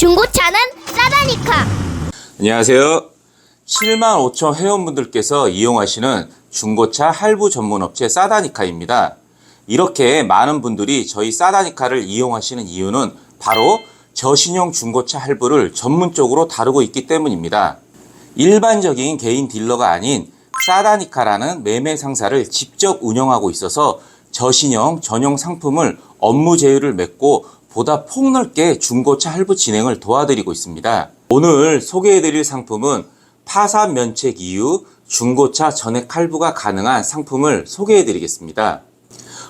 중고차는 싸다니까. 안녕하세요. 7만 5천 회원분들께서 이용하시는 중고차 할부 전문 업체 싸다니카입니다. 이렇게 많은 분들이 저희 싸다니카를 이용하시는 이유는 바로 저신용 중고차 할부를 전문적으로 다루고 있기 때문입니다. 일반적인 개인 딜러가 아닌 싸다니카라는 매매 상사를 직접 운영하고 있어서 저신용 전용 상품을 업무 제휴를 맺고 보다 폭넓게 중고차 할부 진행을 도와드리고 있습니다. 오늘 소개해드릴 상품은 파산 면책 이후 중고차 전액 할부가 가능한 상품을 소개해드리겠습니다.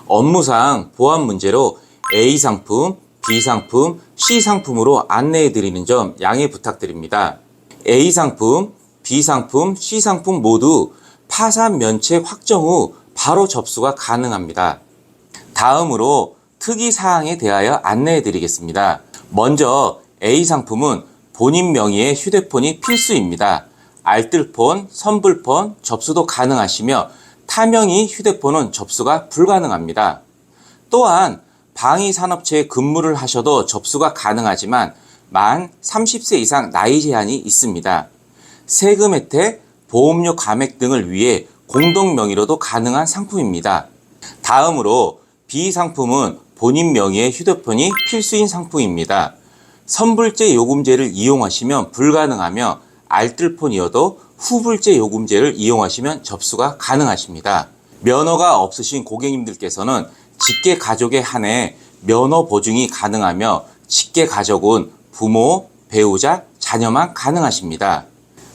업무상 보안 문제로 A 상품, B 상품, C 상품으로 안내해 드리는 점 양해 부탁드립니다. A 상품, B 상품, C 상품 모두 파산 면책 확정 후 바로 접수가 가능합니다. 다음으로 특이 사항에 대하여 안내해 드리겠습니다. 먼저 A 상품은 본인 명의의 휴대폰이 필수입니다. 알뜰폰, 선불폰 접수도 가능하시며 타명의 휴대폰은 접수가 불가능합니다. 또한 방위 산업체에 근무를 하셔도 접수가 가능하지만 만 30세 이상 나이 제한이 있습니다. 세금 혜택, 보험료 감액 등을 위해 공동 명의로도 가능한 상품입니다. 다음으로 B 상품은 본인 명의의 휴대폰이 필수인 상품입니다. 선불제 요금제를 이용하시면 불가능하며 알뜰폰이어도 후불제 요금제를 이용하시면 접수가 가능하십니다. 면허가 없으신 고객님들께서는 직계 가족에 한해 면허 보증이 가능하며 직계 가족은 부모, 배우자, 자녀만 가능하십니다.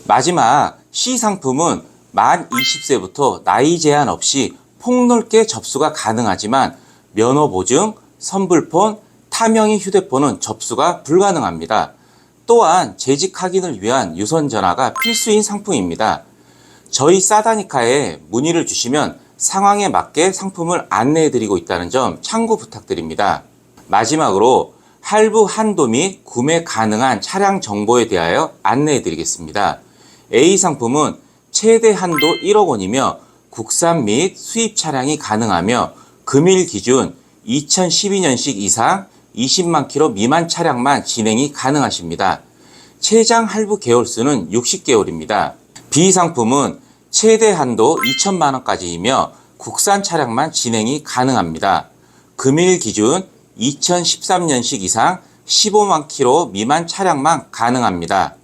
마지막 C 상품은 만 20세부터 나이 제한 없이 폭넓게 접수가 가능하지만 면허 보증, 선불폰, 타명의 휴대폰은 접수가 불가능합니다. 또한 재직 확인을 위한 유선 전화가 필수인 상품입니다. 저희 싸다니카에 문의를 주시면 상황에 맞게 상품을 안내해 드리고 있다는 점 참고 부탁드립니다. 마지막으로 할부 한도 및 구매 가능한 차량 정보에 대하여 안내해 드리겠습니다. A 상품은 최대 한도 1억 원이며 국산 및 수입 차량이 가능하며 금일 기준 2012년식 이상 20만 킬로 미만 차량만 진행이 가능하십니다. 최장 할부 개월수는 60개월입니다. B 상품은 최대 한도 2천만 원까지이며 국산 차량만 진행이 가능합니다. 금일 기준 2013년식 이상 15만 킬로 미만 차량만 가능합니다.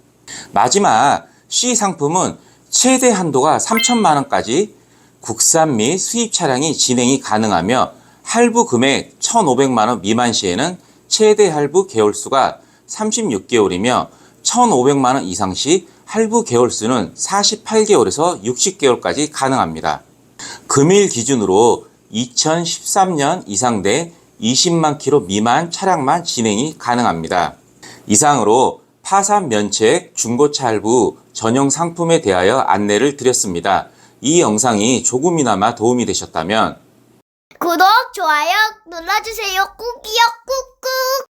마지막 C 상품은 최대 한도가 3천만 원까지 국산 및 수입 차량이 진행이 가능하며 할부 금액 1,500만 원 미만 시에는 최대 할부 개월수가 36개월이며 1,500만 원 이상 시 할부 개월수는 48개월에서 60개월까지 가능합니다. 금일 기준으로 2013년 이상 돼 20만 킬로 미만 차량만 진행이 가능합니다. 이상으로 파산 면책 중고차 할부 전용 상품에 대하여 안내를 드렸습니다. 이 영상이 조금이나마 도움이 되셨다면 구독, 좋아요 눌러주세요. 꾹이요, 꾹꾹.